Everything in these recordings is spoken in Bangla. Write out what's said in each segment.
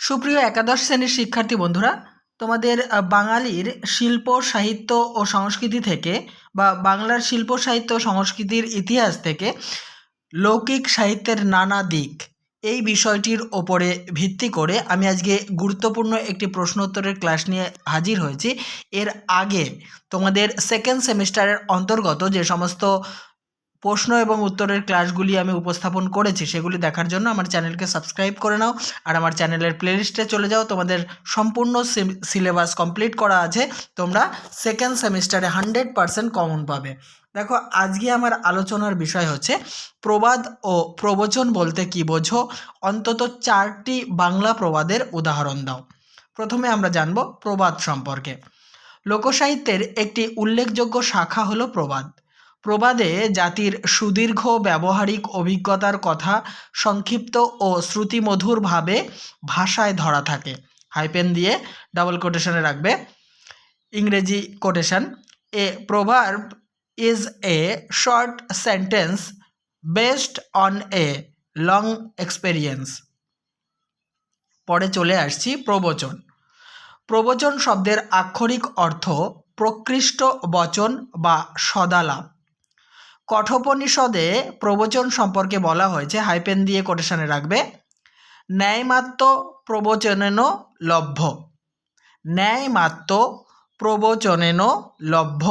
সুপ্রিয় একাদশ শ্রেণির শিক্ষার্থী বন্ধুরা, তোমাদের বাঙালির শিল্প, সাহিত্য ও সংস্কৃতি থেকে বা বাংলার শিল্প, সাহিত্য, সংস্কৃতির ইতিহাস থেকে লৌকিক সাহিত্যের নানা দিক, এই বিষয়টির ওপরে ভিত্তি করে আমি আজকে গুরুত্বপূর্ণ একটি প্রশ্ন উত্তরের ক্লাস নিয়ে হাজির হয়েছি। এর আগে তোমাদের সেকেন্ড সেমিস্টারের অন্তর্গত যে সমস্ত প্রশ্ন এবং উত্তরের ক্লাসগুলি আমি উপস্থাপন করেছি, সেগুলি দেখার জন্য আমার চ্যানেলকে সাবস্ক্রাইব করে নাও। আর আমার চ্যানেলের প্লেলিস্টে চলে যাও, তোমাদের সম্পূর্ণ সিলেবাস কমপ্লিট করা আছে, তোমরা সেকেন্ড সেমিস্টারে হান্ড্রেড পারসেন্ট কমন পাবে। দেখো, আজকে আমার আলোচনার বিষয় হচ্ছে, প্রবাদ ও প্রবচন বলতে কি বোঝো? অন্তত চারটি বাংলা প্রবাদের উদাহরণ দাও। প্রথমে আমরা জানব প্রবাদ সম্পর্কে। লোকসাহিত্যের একটি উল্লেখযোগ্য শাখা হলো প্রবাদ। প্রবাদে জাতির সুদীর্ঘ ব্যবহারিক অভিজ্ঞতার কথা সংক্ষিপ্ত ও শ্রুতিমধুরভাবে ভাষায় ধরা থাকে। হাইপেন দিয়ে ডাবল কোটেশনে রাখবে। ইংরেজি quotation a proverb is a short sentence based on a long experience পরে চলে আসছি প্রবচন। প্রবচন শব্দের আক্ষরিক অর্থ প্রকৃষ্ট বচন বা সদালাপ। কঠোপনিষদে প্রবচন সম্পর্কে বলা হয়েছে, হাইপেন দিয়ে কোটেশনে রাখবে ন্যায়মাত্র প্রবচনেন লভ্য। ন্যায়মাত্র প্রবচনেন লভ্য।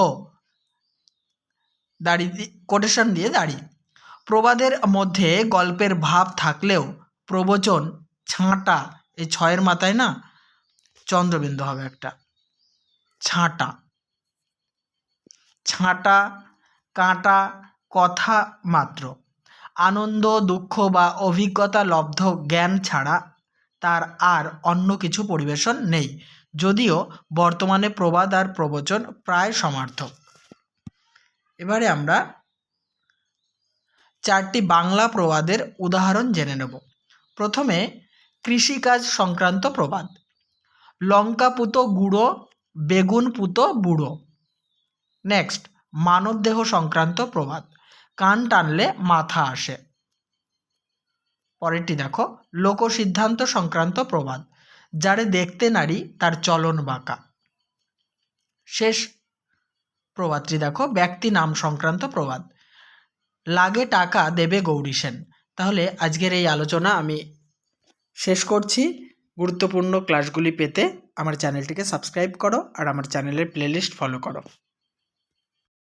দাড়ি কোটেশন দিয়ে দাড়ি। প্রবাদের মধ্যে গল্পের ভাব থাকলেও প্রবচন ছাঁটা, এই ছয়ের মাথায় না চন্দ্রবিন্দু হবে একটা। ছাঁটা। ছাঁটা কাঁটা, কথা মাত্র। আনন্দ, দুঃখ বা অভিজ্ঞতা, লব্ধ, জ্ঞান ছাড়া তার আর অন্য কিছু পরিবেশন নেই। যদিও বর্তমানে প্রবাদ আর প্রবচন প্রায় সমার্থক। এবারে আমরা চারটি বাংলা প্রবাদের উদাহরণ জেনে নেব। প্রথমে, কৃষিকাজ সংক্রান্ত প্রবাদ। লঙ্কা পুতো গুঁড়ো, বেগুন পুতো বুড়ো। নেক্সট মানবদেহ সংক্রান্ত প্রবাদ। কান টানলে মাথা আসে। পরেরটি দেখো, লোকসিদ্ধান্ত সংক্রান্ত প্রবাদ। যারে দেখতে নারী, তার চলন বাঁকা। শেষ প্রবাদটি দেখো, ব্যক্তি নাম সংক্রান্ত প্রবাদ। লাগে টাকা দেবে গৌরী সেন। তাহলে আজকের এই আলোচনা আমি শেষ করছি। গুরুত্বপূর্ণ ক্লাসগুলি পেতে আমার চ্যানেলটিকে সাবস্ক্রাইব করো আর আমার চ্যানেলের প্লেলিস্ট ফলো করো।